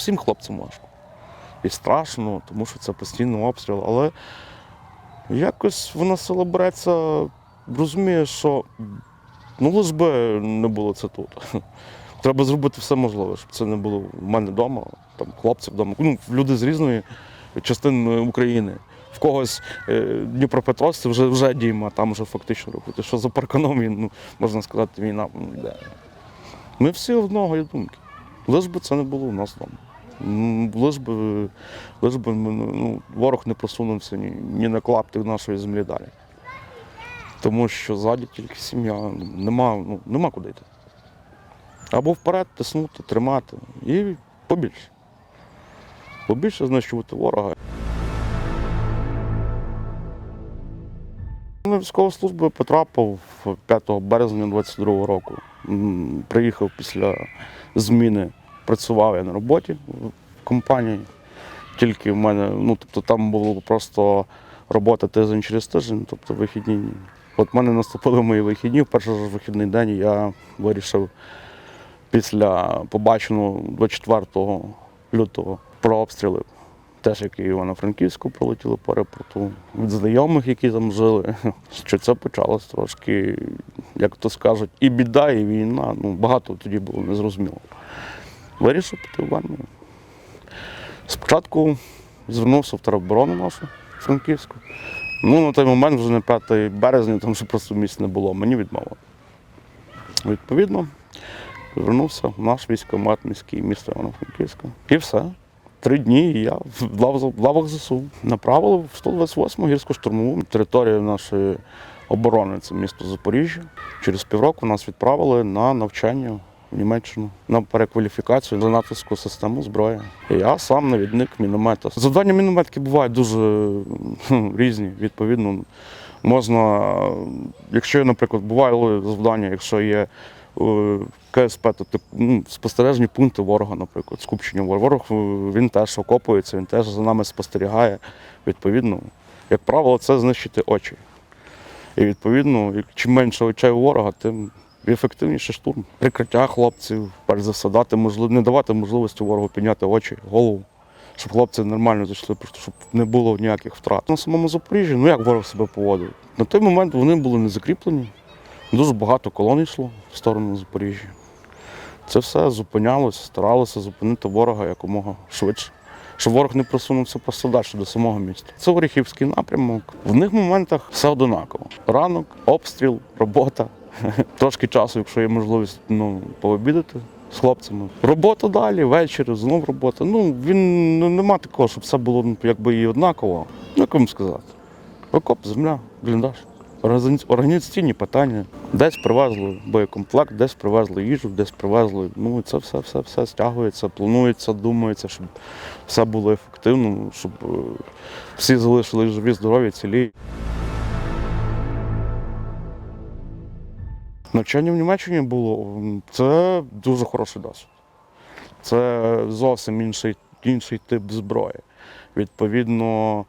всім хлопцям важко. І страшно, тому що це постійний обстріл. Але якось вона сила береться, розуміє, що ну лиш би не було це тут. Треба зробити все можливе, щоб це не було в мене вдома, там хлопців вдома. Ну, люди з різної частини України. В когось е, Дніпропетровськ вже, вже дім, а там вже фактично рухати. Що за парканом, ну, можна сказати, війна йде. Ми всі одного є думки. Лиш би це не було у нас вдома. Лиш би, би ну, ворог не просунувся ні, ні на клаптик нашої землі далі. Тому що ззаді тільки сім'я, нема, ну, нема куди йти. Або вперед тиснути, тримати і побільше. Побільше знищувати ворога. На військову службу потрапив 5 березня 22 року. Приїхав після зміни, працював я на роботі в компанії. Тільки в мене, ну тобто там було просто робота тиждень через тиждень, тобто вихідні. От в мене наступили мої вихідні. В перший ж вихідний день я вирішив після побаченого 24 лютого про обстріли, теж як і Івано-Франківську прилетіли по аеропорту, від знайомих, які там жили, що це почалось трошки, як то скажуть, і біда, і війна. Ну, багато тоді було незрозуміло. Вирішив піти в армію. Спочатку звернувся в тероборону нашу Франківську. Ну, на той момент вже не 5 березня, тому що просто місць не було, мені відмовили. Відповідно, звернувся в наш військомат міський місто Івано-Франківська. І все. Три дні я в лавах ЗСУ направили в 128-му гірсько-штурмову територію нашої оборони, це місто Запоріжжя. Через півроку нас відправили на навчання в Німеччину на перекваліфікацію за натовську систему зброї. Я сам навідник міномета. Завдання мінометки бувають дуже різні. Відповідно, можна, якщо, наприклад, буває завдання, якщо є е, КСП, тобто ну, спостережні пункти ворога, наприклад, скупчення ворога. Ворог е, він теж окопується, він теж за нами спостерігає. Відповідно, як правило, це знищити очі. І відповідно, чим менше очей у ворога, тим ефективніше штурм. Прикриття хлопців, перш за все, дати можливо, не давати можливості ворогу підняти очі, голову, щоб хлопці нормально зайшли, просто щоб не було ніяких втрат. На самому Запоріжжі, ну як ворог себе поводив? На той момент вони були не закріплені. Дуже багато колон йшло в сторону Запоріжжя. Це все зупинялося, старалося зупинити ворога якомога швидше, щоб ворог не просунувся просто далі до самого міста. Це Оріхівський напрямок. В них моментах все одинаково. Ранок, обстріл, робота. Трошки часу, якщо є можливість ну, пообідати з хлопцями. Робота далі, ввечері, знов робота. Ну, він ну, нема такого, щоб все було ну, якби і однаково. Ну, як вам сказати? Окоп, земля, бліндаж. Організаційні питання. Десь привезли боєкомплект, десь привезли їжу, десь привезли. Ну це все, все, все стягується, планується, думається, щоб все було ефективно, щоб е, всі залишились живі, здорові, цілі. Навчання в Німеччині було це дуже хороший досвід. Це зовсім інший, інший тип зброї. Відповідно,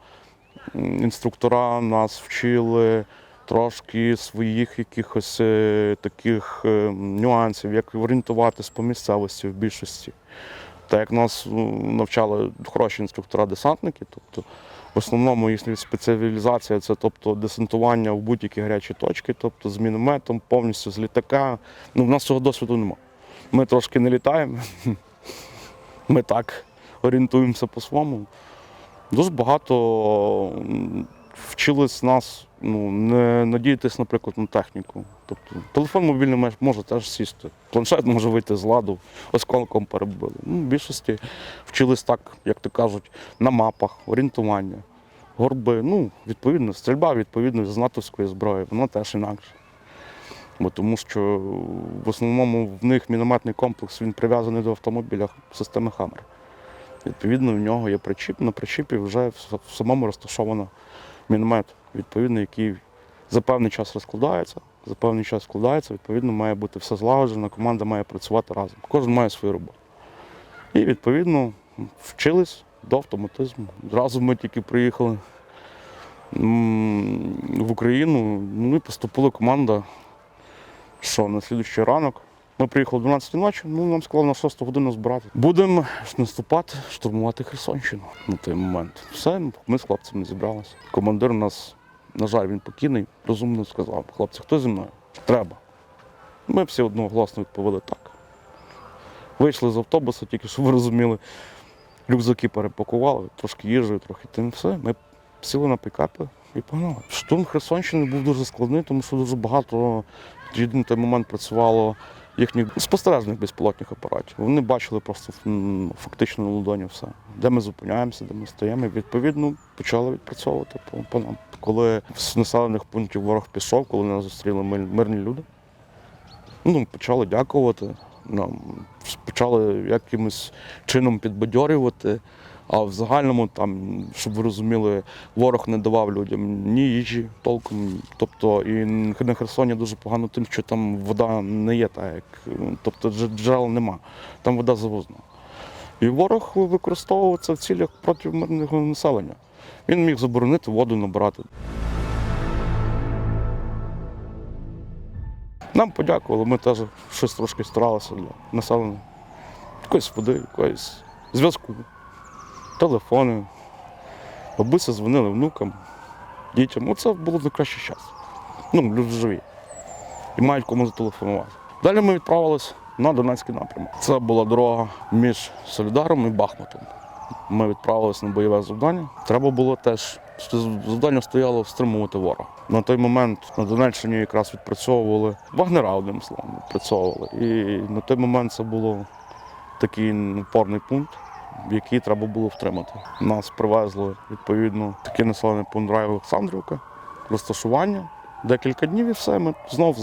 інструктора нас вчили трошки своїх якихось е, таких е, нюансів, як орієнтуватись по місцевості в більшості. Так як нас навчали хороші інструктора-десантники, тобто в основному їхня спеціалізація це тобто десантування в будь-які гарячі точки, тобто з мінометом, повністю з літака. Ну, в нас цього досвіду немає. Ми трошки не літаємо, ми так орієнтуємося по-своєму. Дуже багато вчились нас ну, не надіятись, наприклад, на техніку. Тобто телефон мобільний може теж сісти, планшет може вийти з ладу, осколком перебили. Ну, в більшості вчились так, як то кажуть, на мапах, орієнтування, горби. Ну, відповідно, стрільба відповідно з натовської зброї, вона теж інакше. Бо тому що в основному в них мінометний комплекс він прив'язаний до автомобіля системи Хаммер. Відповідно, в нього є причіп, на причіпі вже в самому розташовано міномет, відповідно, який за певний час розкладається, за певний час складається, відповідно, має бути все злагоджено, команда має працювати разом. Кожен має свою роботу. І відповідно вчились до автоматизму. Зразу ми тільки приїхали в Україну, ну і поступила команда, що на слідуючий ранок Ми приїхали о 12 ночі, ну нам сказали на 6 годину збирати. Будемо наступати, штурмувати Херсонщину на той момент. Все, ми з хлопцями зібралися. Командир нас, на жаль, він покійний, розумно сказав, хлопці, хто зі мною? Треба. Ми всі одноголосно відповіли так. Вийшли з автобуса, тільки щоб ви розуміли, рюкзаки перепакували, трошки їжею, трохи тим все. Ми сіли на пікапи і погнали. Штурм Херсонщини був дуже складний, тому що дуже багато на той момент працювало їхніх спостережних безпілотних апаратів. Вони бачили просто фактично на ладоні все. Де ми зупиняємося, де ми стоїмо. Відповідно почали відпрацьовувати по, по нам. Коли з населених пунктів ворог пішов, коли нас зустріли мирні люди, ну, почали дякувати нам, почали якимось чином підбадьорювати. А в загальному, там, щоб ви розуміли, ворог не давав людям ні їжі толком. Тобто і на Херсоні дуже погано тим, що там вода не є так, як тобто джерел нема, там вода завозна. І ворог використовував це в цілях проти мирного населення. Він міг заборонити воду набирати. Нам подякували, ми теж щось трошки старалися для населення. Якоїсь води, якоїсь зв'язку, телефони. Бабуся дзвонили внукам, дітям. Оце було найкращий час. Ну, люди живі. І мають кому зателефонувати. Далі ми відправились на Донецький напрямок. Це була дорога між Солідаром і Бахмутом. Ми відправились на бойове завдання. Треба було теж завдання стояло стримувати ворога. На той момент на Донеччині якраз відпрацьовували вагнера, одним словом, відпрацьовували. І на той момент це було такий опорний пункт, який треба було втримати. Нас привезли відповідно такий населений пункт Рай Олександрівка, розташування. Декілька днів і все. Ми знов,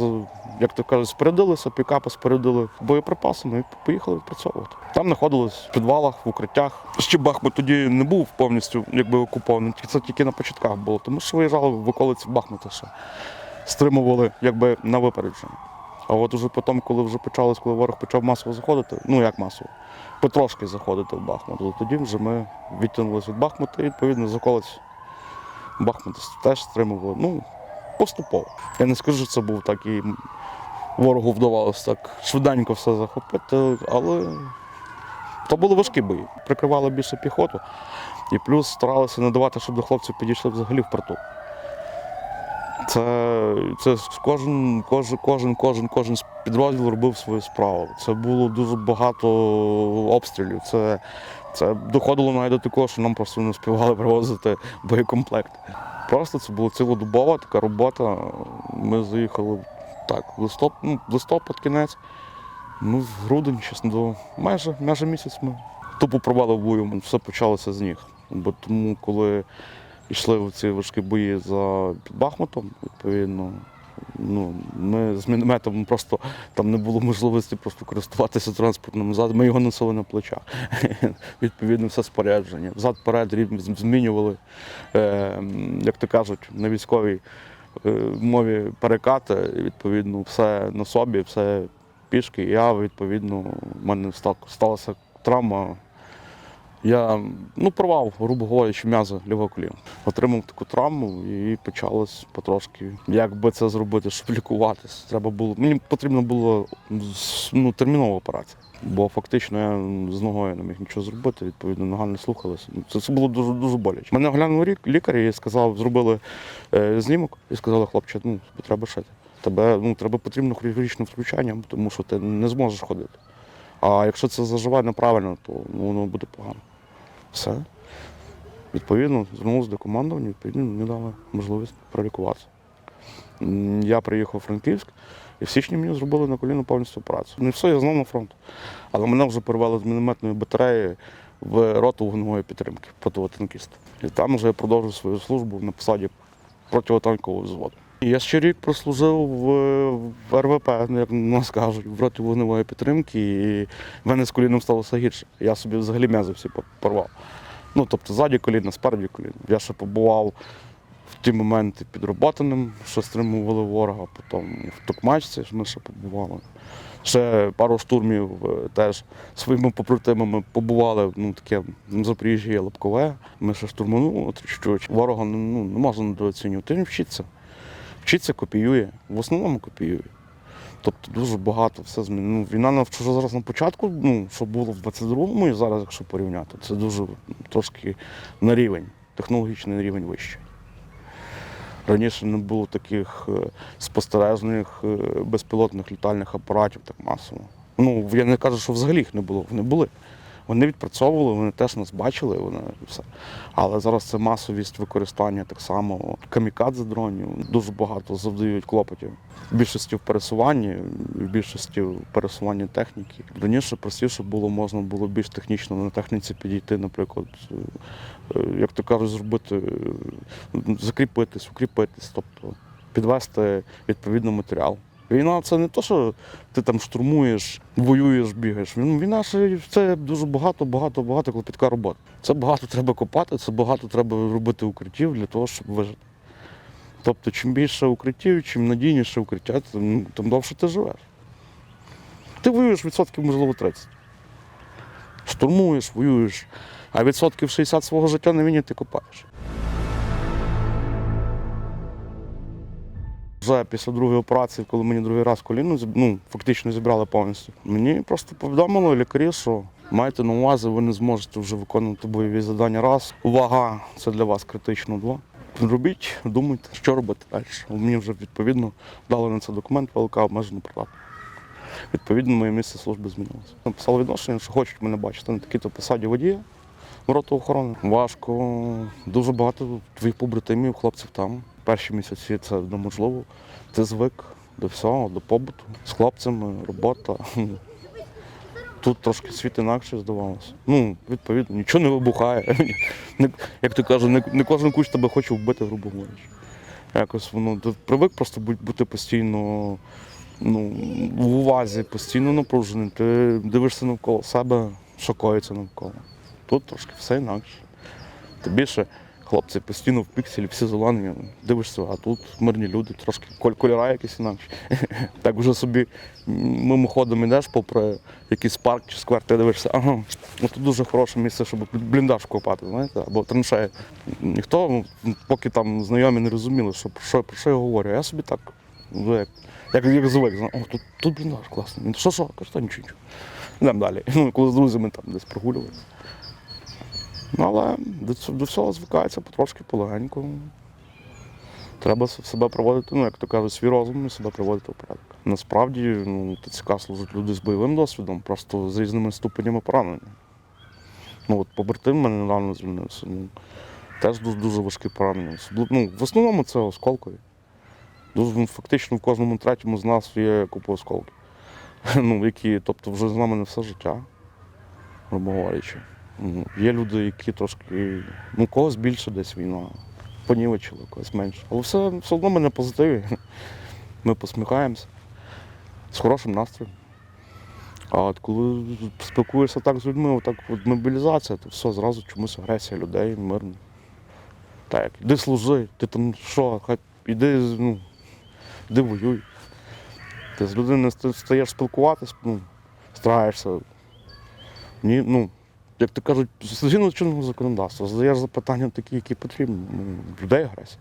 як то кажуть, спорядилися, пікапи спорядили боєприпасами і поїхали відпрацьовувати. Там знаходились в підвалах, в укриттях. Ще Бахмут тоді не був повністю якби окупований, це тільки на початках було, тому що виїжджали в околиці Бахмута ще. Стримували якби на випередження. А от уже потім, коли вже почалось, коли ворог почав масово заходити, ну як масово, потрошки заходити в Бахмут, то тоді вже ми відтягнулися від Бахмута і відповідно з околиць Бахмута теж стримували. Ну, поступово. Я не скажу, що це був так і ворогу вдавалося так швиденько все захопити, але то були важкі бої. Прикривали більше піхоту і плюс старалися не давати, щоб до хлопців підійшли взагалі в притул. Це, це кожен, кожен, кожен, кожен, підрозділ робив свою справу. Це було дуже багато обстрілів. Це, це доходило навіть до такого, що нам просто не співали привозити боєкомплект. Просто це була цілодобова така робота. Ми заїхали так, в листоп, ну, листопад кінець. Ну, в грудень, чесно, до майже, майже місяць ми тупо провали в бою. Все почалося з ніг. Бо тому, коли йшли ці важкі бої за Бахмутом, відповідно, ну, ми з мінометом просто там не було можливості просто користуватися транспортним засобом. Ми його носили на плечах. Відповідно, все спорядження. Взад-перед рівень змінювали, е, як то кажуть, на військовій е, мові перекати, відповідно, все на собі, все пішки. Я, відповідно, в мене ста- сталася травма. Я ну, порвав, грубо говорячи, м'язи лівого коліна. Отримав таку травму і почалось потрошки. Як би це зробити, щоб лікуватись. Треба було. Мені потрібно було ну, термінова операція. Бо фактично я з ногою не міг нічого зробити, відповідно, нога не слухалася. Це, це було дуже дуже боляче. Мене оглянув рік лікар і сказав, зробили е, знімок і сказали, хлопче, ну треба шити. Тебе ну, треба потрібно хірургічне втручання, тому що ти не зможеш ходити. А якщо це заживає неправильно, то ну, воно буде погано. Все. Відповідно, звернувся до командування, відповідно, мені дали можливість пролікуватися. Я приїхав у Франківськ, і в січні мені зробили на коліно повністю операцію. Ну і все, я знову на фронт. Але мене вже перевели з мінометної батареї в роту вогневої підтримки противотанкіста. І там вже я продовжив свою службу на посаді противотанкового взводу. Я ще рік прослужив в, РВП, ну, як нас кажуть, в роті вогневої підтримки, і в мене з коліном сталося гірше. Я собі взагалі м'язи всі порвав. Ну, тобто ззаді коліна, спереді коліна. Я ще побував в ті моменти під Роботиним, що стримували ворога, потім в Токмачці ми ще побували. Ще пару штурмів е, теж своїми побратимами побували, ну таке на Запоріжжі Лобкове. Ми ще штурманули трішки. Ворога ну, не можна недооцінювати. Він вчиться. Вчиться, копіює. В основному копіює. Тобто дуже багато все змінило. Ну, війна на що зараз на початку, ну, що було в 22-му і зараз, якщо порівняти, це дуже ну, трошки на рівень, технологічний рівень вищий. Раніше не було таких е, спостережних е, безпілотних літальних апаратів так масово. Ну, я не кажу, що взагалі їх не було. Вони були. Вони відпрацьовували, вони теж нас бачили, вони все. Але зараз це масовість використання так само камікадзе дронів. Дуже багато завдають клопотів. В більшості в пересуванні, в більшості в пересуванні техніки. Раніше простіше було, можна було більш технічно на техніці підійти, наприклад, е, як то кажуть, зробити, закріпитись, укріпитись, тобто підвести відповідний матеріал. Війна це не то, що ти там штурмуєш, воюєш, бігаєш. Війна це дуже багато, багато, багато клопітка роботи. Це багато треба копати, це багато треба робити укриттів для того, щоб вижити. Тобто, чим більше укриттів, чим надійніше укриття, тим, тим довше ти живеш. Ти воюєш відсотків, можливо, 30. Штурмуєш, воюєш, а відсотків 60 свого життя на війні ти копаєш. Вже після другої операції, коли мені другий раз коліно ну, фактично зібрали повністю, мені просто повідомили лікарі, що маєте на увазі, ви не зможете вже виконувати бойові завдання раз. Увага, це для вас критично два. Робіть, думайте, що робити далі. Мені вже відповідно дали на це документ ВЛК обмежено придатно. Відповідно, моє місце служби змінилося. Написали відношення, що хочуть мене бачити на такій-то посаді водія роту охорони. Важко, дуже багато твоїх побратимів, хлопців там. Перші місяці це неможливо. Ти звик до всього, до побуту. З хлопцями, робота. Тут трошки світ інакше здавалося. Ну, відповідно, нічого не вибухає. Як ти кажеш, не, кожен куч тебе хоче вбити, грубо говорячи. Якось воно ти привик просто бути постійно ну, в увазі, постійно напружений. Ти дивишся навколо себе, що коїться навколо. Тут трошки все інакше. Тим більше хлопці постійно в пікселі, всі зелені, дивишся, а тут мирні люди, трошки кольора якісь інакші. Так вже собі мимоходом йдеш попри якийсь парк чи сквер, ти дивишся, ага, ну тут дуже хороше місце, щоб бліндаж копати, знаєте, або траншеї. Ніхто, ну, поки там знайомі не розуміли, що, про що, про що я говорю. Я собі так, ну, як, як, як звик, о, тут, тут бліндаж класний. Що, що? Кажу, та нічого, нічого. Йдемо далі. Ну, коли з друзями там десь прогулювалися. Ну, але до, всього звикається потрошки полегеньку. Треба себе проводити, ну, як то кажуть, свій розум і себе приводити в порядок. Насправді, ну, ТЦК служать люди з бойовим досвідом, просто з різними ступенями поранення. Ну, от побратим мене недавно звільнився. Ну, теж дуже, дуже важкі поранення. Ну, в основному це осколкові. Дуже, ну, фактично в кожному третьому з нас є купа осколків. Ну, які, тобто, вже з нами не все життя, грубо говорячи. Є люди, які трошки, ну, когось більше десь війна, понівечили, когось менше. Але все, все одно ми на позитиві. Ми посміхаємося з хорошим настроєм. А от коли спілкуєшся так з людьми, отак от мобілізація, то все, зразу чомусь агресія людей, мирно. Так, іди служи, ти там що, хай іди, ну, іди воюй. Ти з людиною стаєш спілкуватись, ну, стараєшся. Ні, ну, як то кажуть, згідно чинного законодавства, задаєш запитання такі, які потрібні. Людей агресія.